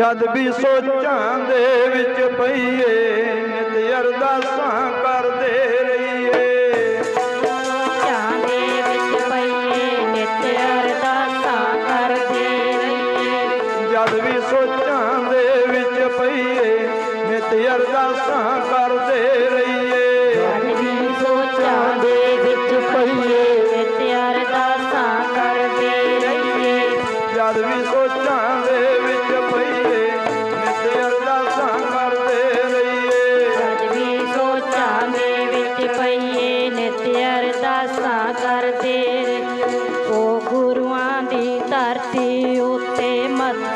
ਜਦ ਵੀ ਸੋਚਾਂ ਦੇ ਵਿੱਚ ਪਈਏ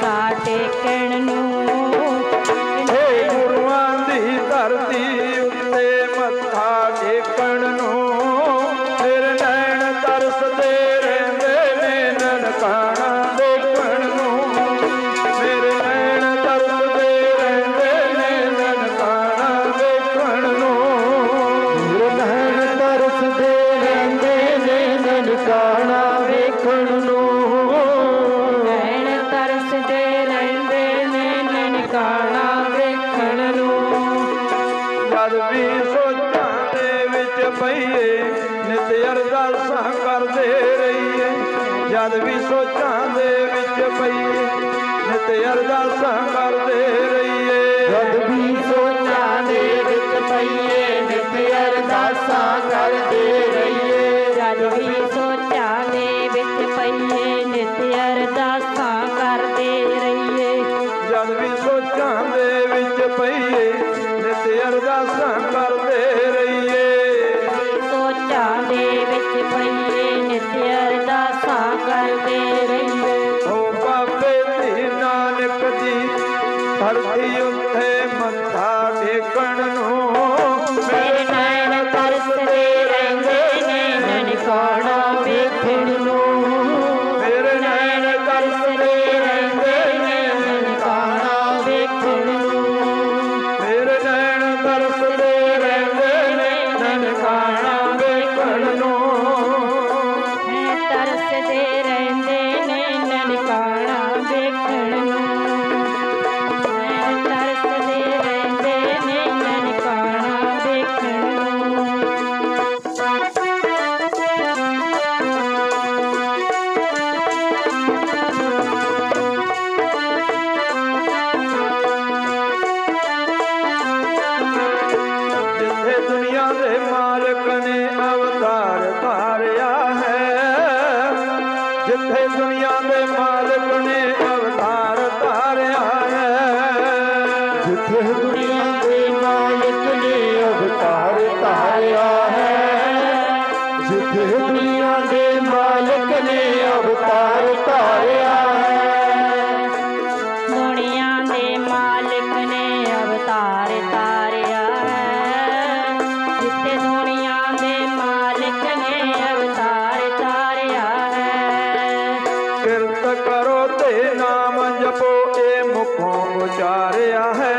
കാട്ടേക്കണു ਅਸਾਂ ਕਰਦੇ ਰਹੀਏ। ਜਦ ਵੀ ਉਚਾਰਿਆ ਹੈ।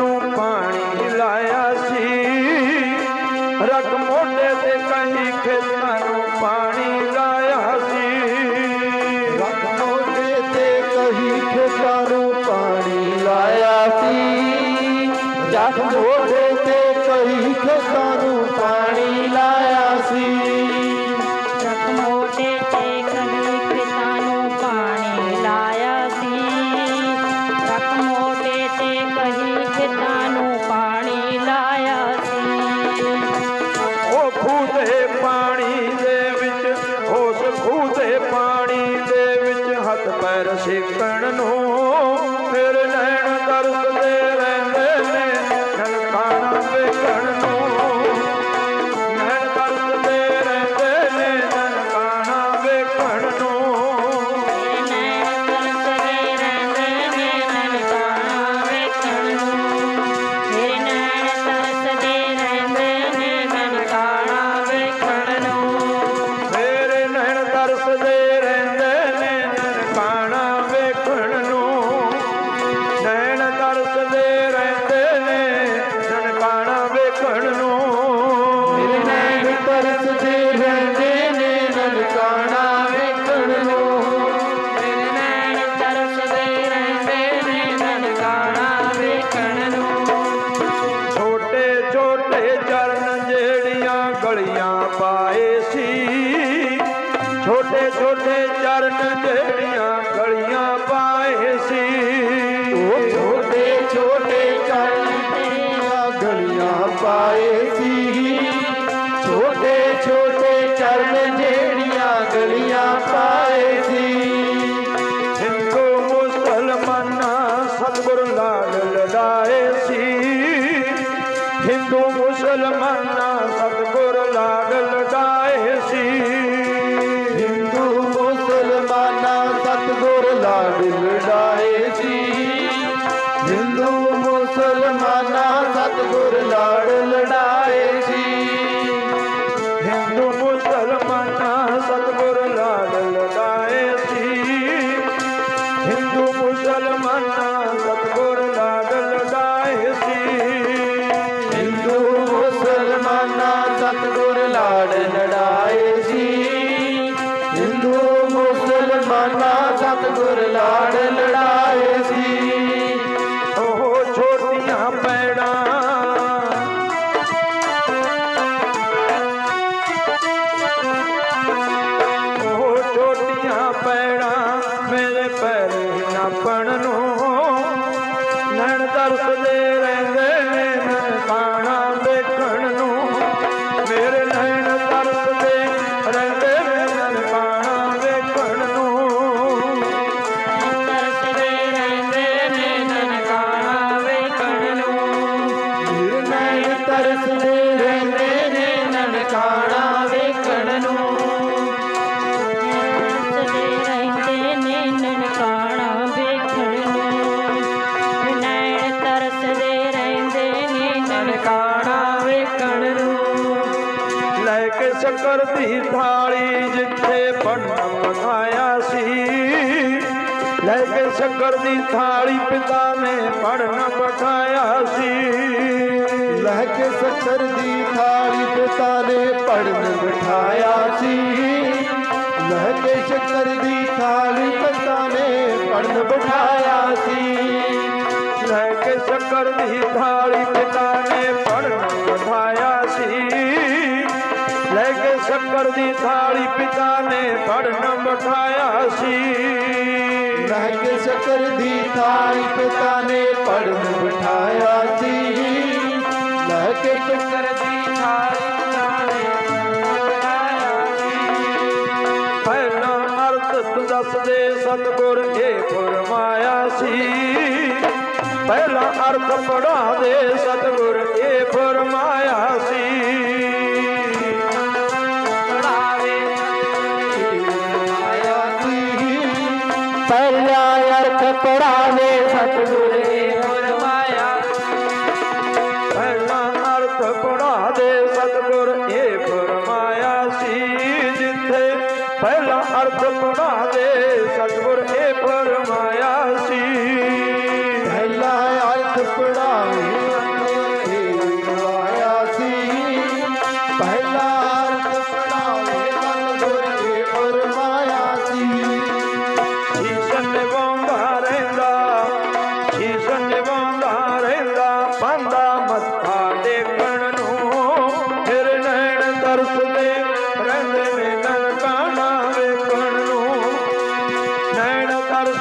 ਨੂੰ ਪਾਣੀ ਲਾਇਆ ਸੀ। ਰੱਖ ਮੋਢੇ ਤੇ ਕਹੀ ਖੇਤਾਂ ਨੂੰ ਪਾਣੀ aí, Pai. ਲੈ ਕੇ ਸ਼ੱਕਰ ਦੀ ਥਾਲੀ ਜਿੱਥੇ ਬਣਨ ਮਖਾਇਆ ਸੀ। ਲੈ ਕੇ ਸ਼ੱਕਰ ਦੀ ਥਾਲੀ ਪਿਤਾ ਨੇ ਪੜਨ ਬਿਠਾਇਆ ਸੀ। ਲੈ ਕੇ ਸ਼ਕਰ ਦੀ ਥਾਲੀ ਪਿਤਾ ਨੇ ਪੜਨ ਬਿਠਾਇਆ ਸੀ। ਲੈ ਕੇ ਸ਼ਕਰ ਦੀ ਥਾਲੀ ਪਿਤਾ ਨੇ ਪੜਨ ਬਿਠਾਇਆ ਸੀ। ਲੈ ਕੇ ਸ਼ਕਰ ਦੀ ਥਾਲੀ ਪਿਤਾ ਨੇ ਪੜਨ ਲੰਗਰ ਦੀ ਥਾਲੀ ਪਿਤਾ ਨੇ ਫੜਨ ਬਿਠਾਇਆ ਸੀ। ਮਹਿਕ ਸ਼ਕਰ ਦੀ ਥਾਲੀ ਪਿਤਾ ਨੇ ਫੜਨ ਬਿਠਾਇਆ ਸੀ। ਮਹਿਕ ਸ਼ਕਰ ਦੀ ਥਾਲੀ ਦੱਸਦੇ ਸਤਗੁਰ ਇਹ ਫਰਮਾਇਆ ਸੀ। ਪਹਿਲਾ ਅਰਥ ਪੜਾ ਦੇ ਸਤਿਗੁਰ ਇਹ ਫਰਮਾਇਆ ਸੀ।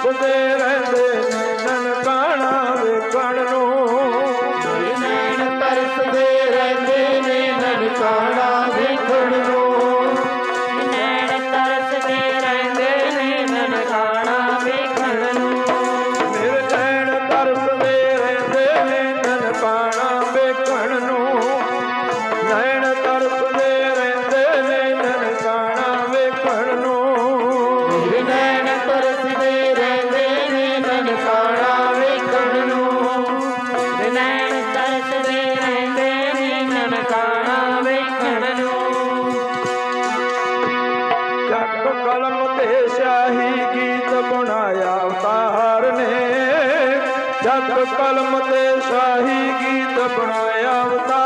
Sunday. ਦੇ ਸ਼ਾਹੀ ਗੀਤ ਬਣਾਇਆ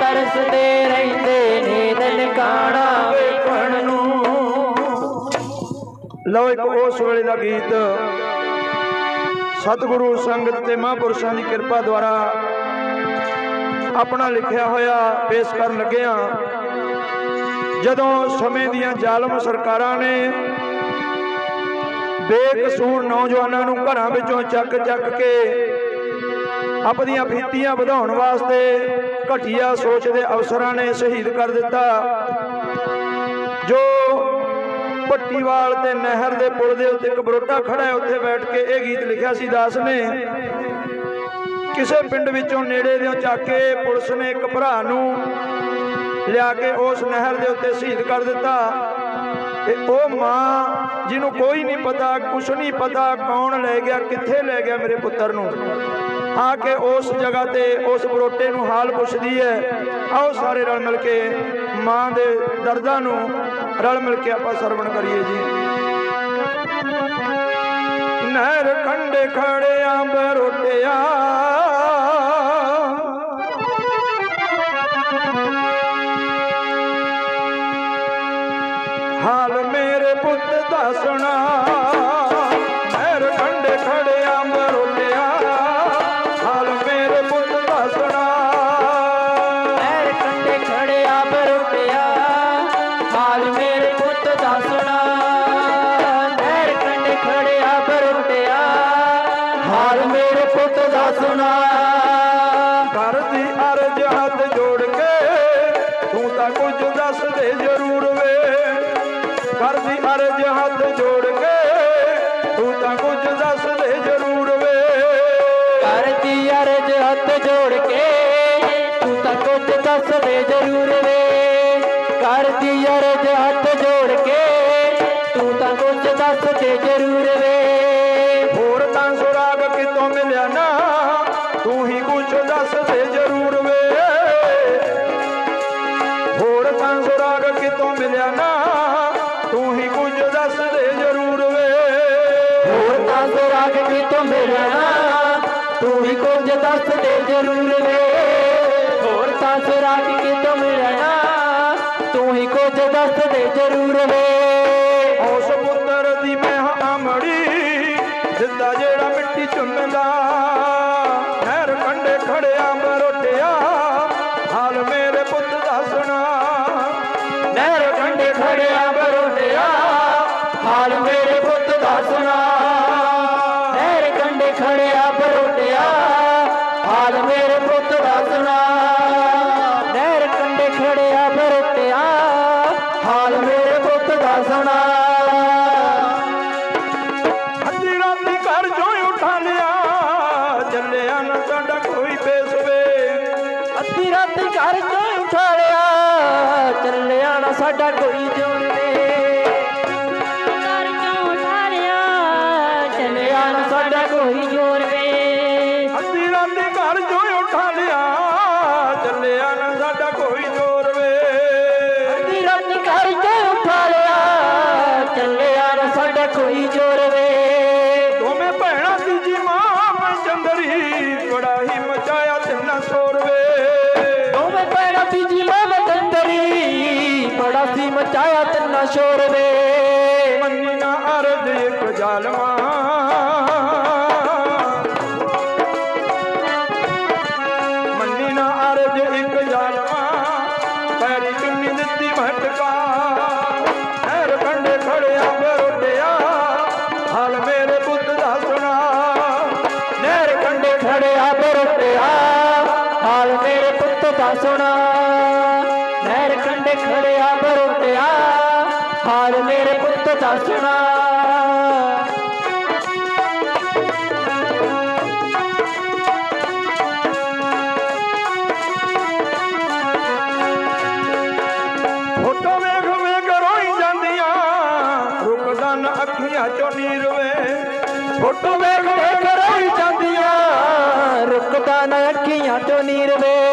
ਤਰਸਦੇ ਰਹਿੰਦੇ ਨੇ ਨਨਕਾਣਾ ਵੇਖਣ ਨੂੰ। ਲਓ ਇੱਕ ਉਸ ਵੇਲੇ ਦਾ ਗੀਤ। ਸਤਿਗੁਰੂ ਸੰਗਤ ਤੇ ਮਹਾਂਪੁਰਸ਼ਾਂ ਦੀ ਕਿਰਪਾ ਦੁਆਰਾ ਆਪਣਾ ਲਿਖਿਆ ਹੋਇਆ ਪੇਸ਼ ਕਰਨ ਲੱਗਿਆ ਜਦੋਂ ਸਮੇਂ ਦੀਆਂ ਜ਼ਾਲਮ ਸਰਕਾਰਾਂ ਨੇ ਬੇਕਸੂਰ ਨੌਜਵਾਨਾਂ ਨੂੰ ਘਰਾਂ ਵਿੱਚੋਂ ਚੱਕ ਚੱਕ ਕੇ ਆਪਣੀਆਂ ਫੀਤੀਆਂ ਵਧਾਉਣ ਵਾਸਤੇ ਘਟੀਆ ਸੋਚ ਦੇ ਅਫਸਰਾਂ ਨੇ ਸ਼ਹੀਦ ਕਰ ਦਿੱਤਾ। ਜੋ ਪੱਟੀਵਾਲ ਤੇ ਨਹਿਰ ਦੇ ਪੁਲ ਦੇ ਉੱਤੇ ਇੱਕ ਬਰੋਟਾ ਖੜਾ ਹੈ, ਉੱਥੇ ਬੈਠ ਕੇ ਇਹ ਗੀਤ ਲਿਖਿਆ ਸੀ, ਦਾਸ ਨੇ ਕਿਸੇ ਪਿੰਡ ਵਿੱਚੋਂ ਨੇੜੇ ਦੇ ਚੱਕ ਕੇ ਪੁਲਿਸ ਨੇ ਇੱਕ ਭਰਾ ਨੂੰ ਲਿਆ ਕੇ ਉਸ ਨਹਿਰ ਦੇ ਉੱਤੇ ਸ਼ਹੀਦ ਕਰ ਦਿੱਤਾ। ਤੇ ਉਹ ਮਾਂ ਜਿਹਨੂੰ ਕੋਈ ਨਹੀਂ ਪਤਾ, ਕੁਛ ਨਹੀਂ ਪਤਾ ਕੌਣ ਲੈ ਗਿਆ, ਕਿੱਥੇ ਲੈ ਗਿਆ ਮੇਰੇ ਪੁੱਤਰ ਨੂੰ? ਆ ਕੇ ਉਸ ਜਗ੍ਹਾ ਤੇ ਉਸ ਬਰੋਟੇ ਨੂੰ ਹਾਲ ਪੁੱਛਦੀ ਹੈ। ਆਓ ਸਾਰੇ ਰਲ ਮਿਲ ਕੇ ਮਾਂ ਦੇ ਦਰਦਾਂ ਨੂੰ ਰਲ ਮਿਲ ਕੇ ਆਪਾਂ ਸਰਵਣ ਕਰੀਏ ਜੀ। ਨਹਿਰ ਕੰਡੇ ਖੜਿਆ ਬਰੋਟਿਆ ਹਾਲ ਮੇਰੇ ਪੁੱਤ ਦਾ ਤੂੰ ਦੱਸਦੇ ਜ਼ਰੂਰ ਵੇ। ਕਰਦੀ ਅਰਜ ਹੱਥ ਜੋੜ ਕੇ, ਤੂੰ ਤਾਂ ਕੁਝ ਦੱਸਦੇ ਜ਼ਰੂਰ ਵੇ। ਕਰਦੀ ਅਰਜ ਹੱਥ ਜੋੜ ਕੇ, ਤੂੰ ਤਾਂ ਕੁਝ ਦੱਸਦੇ ਜ਼ਰੂਰ ਵੇ। ਕਰਦੀ ਅਰਜ ਹੱਥ ਜੋੜ ਕੇ, ਤੂੰ ਤਾਂ ਕੁਝ ਦੱਸਦੇ ਜ਼ਰੂਰ ਵੇ। ਖੜਿਆ ਬਰੋਟਿਆ ਮਚਾਇਆ ਤਿੰਨ ਸ਼ੋਰ ਦੇ। ਮੰਨਾ ਅਰਧ ਇੱਕ ਜਾਲਮਾ ਫੋਟੋ ਵੇਖ ਵੇਖ ਰੋਈ ਜਾਂਦੀਆਂ ਰੁਕਦਾ ਨਾ ਅੱਖੀਆਂ ਤੋਂ ਨੀਰ ਵੇ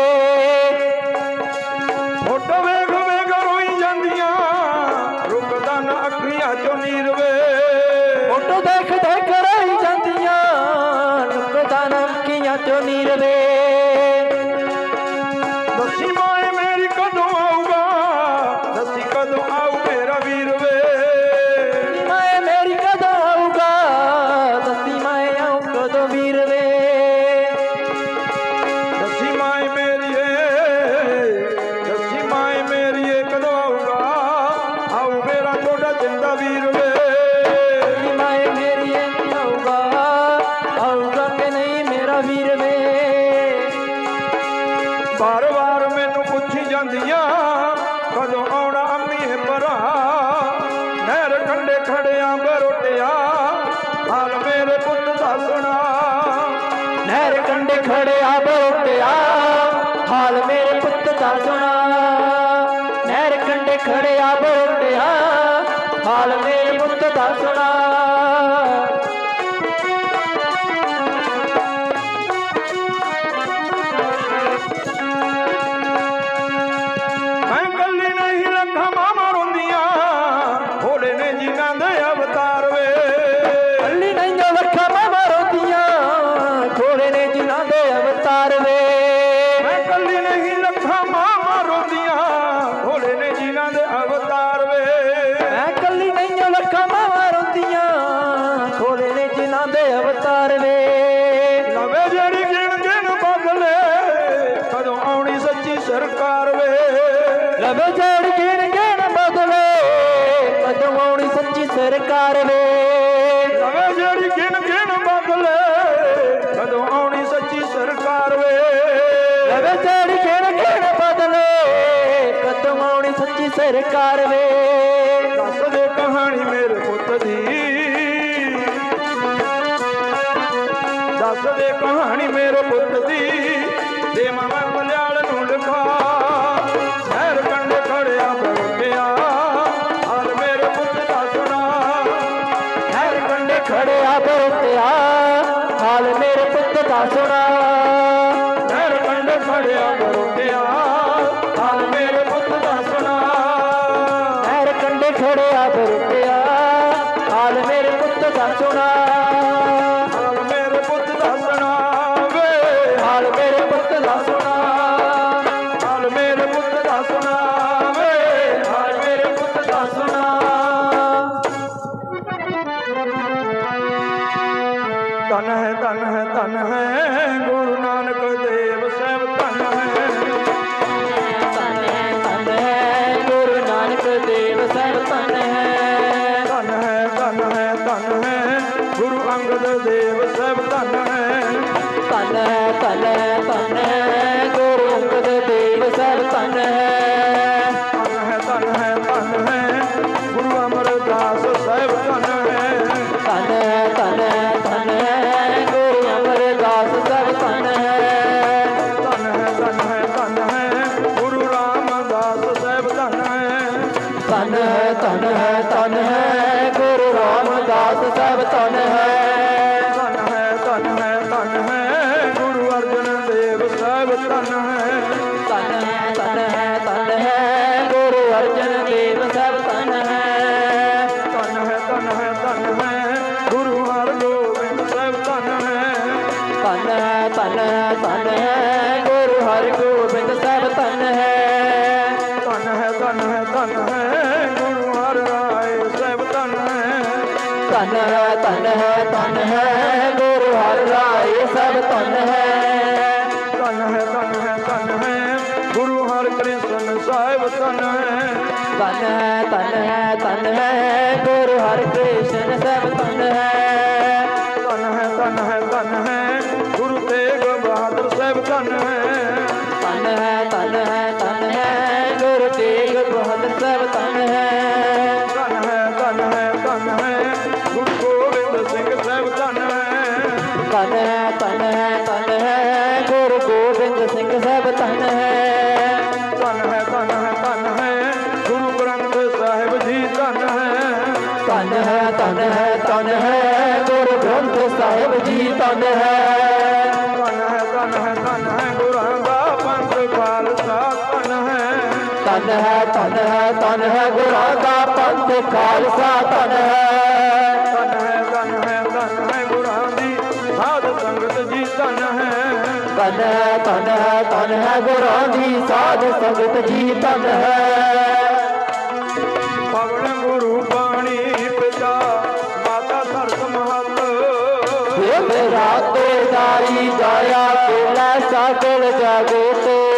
সোনা ਤਨ ਹੈ ਤਨ ਹੈ ਤਨ ਹੈ, ਗੁਰੂ ਹਰਿ ਕ੍ਰਿਸ਼ਨ ਸਭ ਤਨ ਹੈ। ਤਨ ਹੈ ਤਨ ਹੈ ਖਾਲਸਾ ਧਨ ਹੈ। ਧਨ ਹੈ ਧਨ ਹੈ ਧਨ ਹੈ ਗੁਰਾਂ ਦੀ ਸਾਧ ਸੰਗਤ ਜੀ ਧਨ ਹੈ। ਧਨ ਹੈ ਧਨ ਹੈ ਧਨ ਹੈ ਗੁਰਾਂ ਦੀ ਸਾਧ ਸੰਗਤ ਜੀ ਧਨ ਹੈ। ਗੁਰੂ ਪਾਣੀ ਪਿਤਾ ਮਾਤਾ ਧਰਤ ਰਾਤੇ ਦਾਈ ਜਾਇਆ ਕੇਲਾ ਸਾਗਰ ਜਾਗੋ ਤੇ।